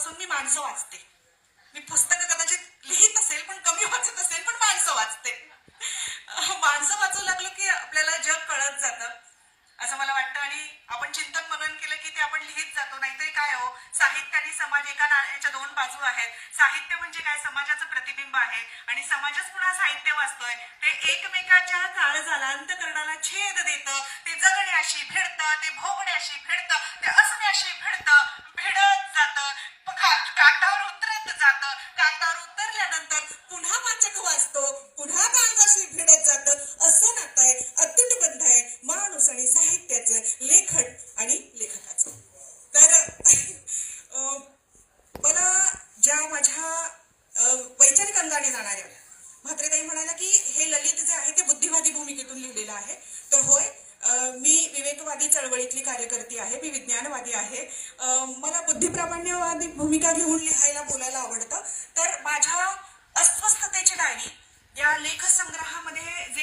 तेव्हापासून मी माणसं वाचते. मी पुस्तकं कदाचित लिहित असेल पण कमी वाचत असेल पण माणसं वाचते. माणसं वाचू लागलो की आपल्याला जग कळत जातं. असं मला वाटतं. आणि आपण चिंतन मनन केलं की ते आपण लिहित जातो. नाहीतरी काय हो? साहित्य आणि समाज एका नाण्याच्या दोन बाजू आहेत. साहित्य म्हणजे काय? समाजाचं प्रतिबिंब आहे. आणि समाजच पुन्हा साहित्य वाचतोय. ते एकमेकाच्या काळजाला अंतकरणाला छेद देतं. ते जगण्याशी भिडतं. ते भोगण्या सांगतात पुन्हा वाचक वाचतो पुन्हा कागदाशी भिडत जातं. असं नातं आहे अतूट बंध आहे. माणूस आणि साहित्याचं लेखन आणि लेखकाचं. तर मला ज्या माझ्या वैचारिक अंगाने जाणाऱ्या म्हात्रेताई म्हणाल्या की हे ललित जे आहे ते बुद्धिवादी भूमिकेतून लिहिलेलं आहे. तर होय मी विवेकवादी चळवळीतली कार्यकर्ती आहे मी विज्ञानवादी आहे. मला बुद्धिप्रामाण्यवादी भूमिका घेऊन लिहायला बोलायला आवडतं. तर माझ्या अस्वस्थतेची डायरी. या लेखसंग्रहामध्ये जे